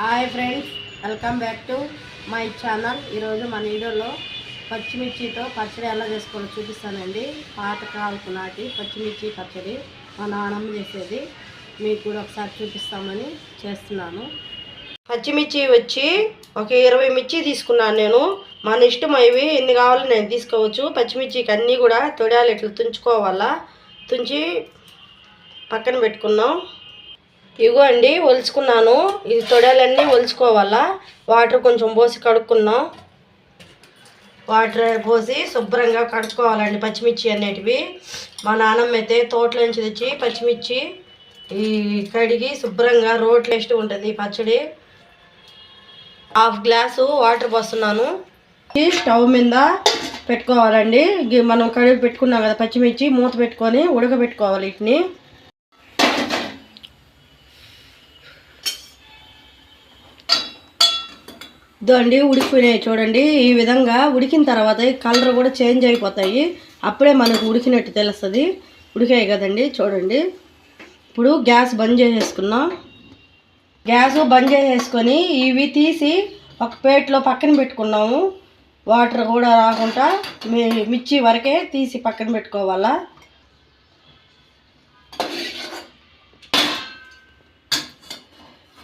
Hi friends welcome back to my channel. ఈరోజు మన వీడియోలో పచ్చిమిర్చితో పచ్చడి ఎలా చేసుకోవాలో చూపిస్తానండి. పాతకాలపు నాటి పచ్చిమిర్చి పచ్చడి మా నాన్నమ్మ చేసేది. మీకు కూడా ఒకసారి చూపిస్తామని చేస్తున్నాను. పచ్చిమిర్చి వచ్చి ఒక ఇరవై మిర్చి తీసుకున్నాను నేను. మన ఇష్టం అవి ఎన్ని కావాలో నేను తీసుకోవచ్చు. పచ్చిమిర్చికి అన్నీ కూడా తొడాలు ఇట్లా తుంచుకోవాలా. తుంచి పక్కన పెట్టుకున్నాం. ఇగో అండి ఒలుచుకున్నాను. ఈ తొడలన్నీ ఒలుచుకోవాలా? వాటర్ కొంచెం పోసి కడుక్కున్నాం. వాటర్ పోసి శుభ్రంగా కడుక్కోవాలండి పచ్చిమిర్చి అనేటివి. మా నాన్నమ్మ అయితే తోటలోంచి తెచ్చి పచ్చిమిర్చి ఈ కడిగి శుభ్రంగా రోట్లు వేస్తూ ఉంటుంది పచ్చడి. హాఫ్ గ్లాసు వాటర్ పోస్తున్నాను. స్టవ్ మీద పెట్టుకోవాలండి. మనం కడిగి పెట్టుకున్నాం కదా పచ్చిమిర్చి మూత పెట్టుకొని ఉడకబెట్టుకోవాలి వీటిని. ఇదండి ఉడికిపోయినాయి చూడండి. ఈ విధంగా ఉడికిన తర్వాత కలర్ కూడా చేంజ్ అయిపోతాయి. అప్పుడే మనకు ఉడికినట్టు తెలుస్తుంది. ఉడికాయి కదండి చూడండి. ఇప్పుడు గ్యాస్ బంద్ చేసేసుకున్నాం గ్యాస్ బంద్ చేసేసుకొని ఇవి తీసి ఒక ప్లేట్లో పక్కన పెట్టుకున్నాము. వాటర్ కూడా రాకుండా మిర్చి వరకే తీసి పక్కన పెట్టుకోవాలా?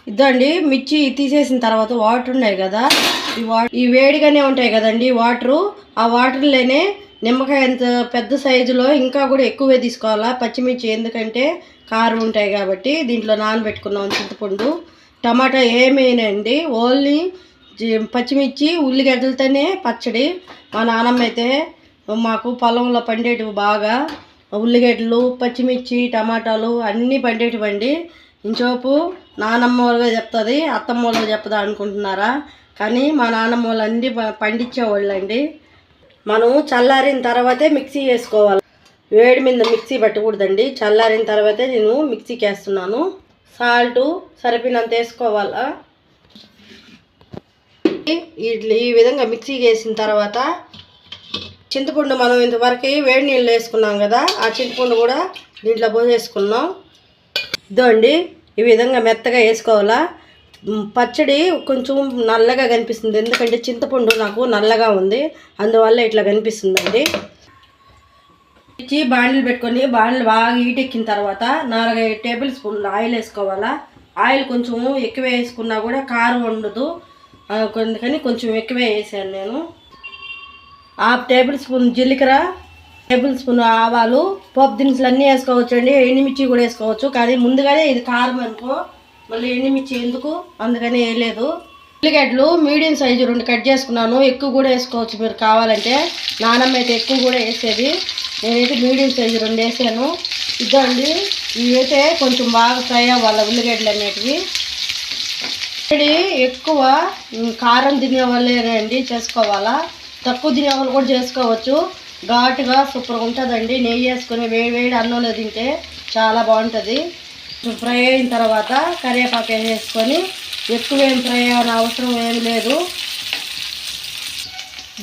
ఇదండి మిర్చి తీసేసిన తర్వాత వాటర్ ఉన్నాయి కదా ఈ వాటర్ ఈ వేడిగానే ఉంటాయి కదండి వాటరు ఆ వాటర్లోనే నిమ్మకాయ ఎంత పెద్ద సైజులో ఇంకా కూడా ఎక్కువే తీసుకోవాలా? పచ్చిమిర్చి ఎందుకంటే కారం ఉంటాయి కాబట్టి దీంట్లో నానబెట్టుకున్నాం చింతపండు. టమాటా ఏమేనండి? ఓన్లీ పచ్చిమిర్చి ఉల్లిగడ్డలతోనే పచ్చడి. మా నానమ్మ అయితే మాకు పొలంలో పండేటివి బాగా. ఉల్లిగడ్డలు పచ్చిమిర్చి టమాటాలు అన్నీ పండేటివండి. ఇంచోపు నానమ్మ వాళ్ళగా చెప్తుంది అత్తమ్మ వాళ్ళగా చెప్తా అనుకుంటున్నారా? కానీ మా నానమ్మ వాళ్ళు అన్నీ పండించేవాళ్ళండి. మనం చల్లారిన తర్వాతే మిక్సీ వేసుకోవాలి. వేడి మీద మిక్సీ పట్టకూడదండి. చల్లారిన తర్వాతే నేను మిక్సీకి వేస్తున్నాను సాల్ట్ సరిపోయినంత వేసుకోవాలా? ఇట్లా ఈ విధంగా మిక్సీకి వేసిన తర్వాత చింతపండు మనం ఇంతవరకు వేడి నీళ్ళు వేసుకున్నాం కదా ఆ చింతపండు కూడా దీంట్లో పోసేసుకున్నాం. ఇదో అండి ఈ విధంగా మెత్తగా వేసుకోవాలా. పచ్చడి కొంచెం నల్లగా కనిపిస్తుంది. ఎందుకంటే చింతపండు నాకు నల్లగా ఉంది. అందువల్ల ఇట్లా కనిపిస్తుందండి. ఇచ్చి బాండ్లు పెట్టుకొని బాండ్లు బాగా ఈటెక్కిన తర్వాత నాలుగైదు టేబుల్ స్పూన్లు ఆయిల్ వేసుకోవాలా. ఆయిల్ కొంచెం ఎక్కువ వేసుకున్నా కూడా కారం ఉండదు. అందుకని కొంచెం ఎక్కువే వేసాను నేను. హాఫ్ టేబుల్ స్పూన్ జీలకర్ర టేబుల్ స్పూన్ ఆవాలు పోపు దినుసులు అన్నీ వేసుకోవచ్చు అండి ఎండుమిర్చి కూడా వేసుకోవచ్చు. కానీ ముందుగానే ఇది కారం అనుకో. మళ్ళీ ఎండుమిర్చి ఎందుకు? అందుకనే వేయలేదు. ఉల్లిగడ్డలు మీడియం సైజు రెండు కట్ చేసుకున్నాను. ఎక్కువ కూడా వేసుకోవచ్చు మీరు కావాలంటే. నానమ్మ అయితే ఎక్కువ కూడా వేసేది. నేనైతే మీడియం సైజు రెండు వేసాను. ఇద్దండి ఇవి అయితే కొంచెం బాగా ఫ్రై అవ్వాలి ఉల్లిగడ్డలు అనేటివి. ఎక్కువ కారం తినే వాళ్ళేనండి చేసుకోవాలా? తక్కువ తినే వాళ్ళు కూడా చేసుకోవచ్చు. ఘాటుగా సూపర్గా ఉంటుందండి. నెయ్యి వేసుకుని వేడి వేడి అన్నంలో తింటే చాలా బాగుంటుంది. ఫ్రై అయిన తర్వాత కరివేపాకు వేసుకొని ఎక్కువ ఏం ఫ్రై అవ్వని అవసరం ఏం లేదు.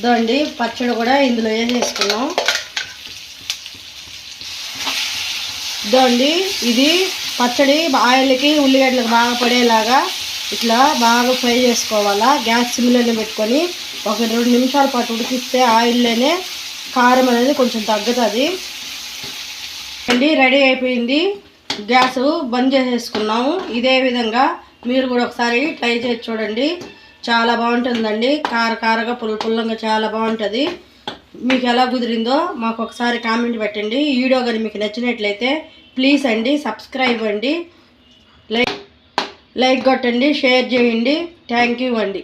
దండి పచ్చడి కూడా ఇందులో వేసేసుకున్నాం. దండి ఇది పచ్చడి ఆయిల్కి ఉల్లిగడ్డలకు బాగా పడేలాగా ఇట్లా బాగా ఫ్రై చేసుకోవాలా. గ్యాస్ సిమ్లోనే పెట్టుకొని ఒక రెండు నిమిషాల పాటు ఉడికిస్తే ఆయిల్లోనే కారం అనేది కొంచెం తగ్గుతుంది. అండి రెడీ అయిపోయింది. గ్యాస్ బంద్ చేసేసుకున్నాము. ఇదే విధంగా మీరు కూడా ఒకసారి ట్రై చేసి చూడండి. చాలా బాగుంటుందండి. కార కారగా పుల్ల పుల్లంగా చాలా బాగుంటుంది. మీకు ఎలా కుదిరిందో మాకు ఒకసారి కామెంట్ పెట్టండి. ఈ వీడియో కానీ మీకు నచ్చినట్లయితే ప్లీజ్ అండి సబ్స్క్రైబ్ అండి. లైక్ లైక్ కొట్టండి షేర్ చేయండి. థ్యాంక్ యూ అండి.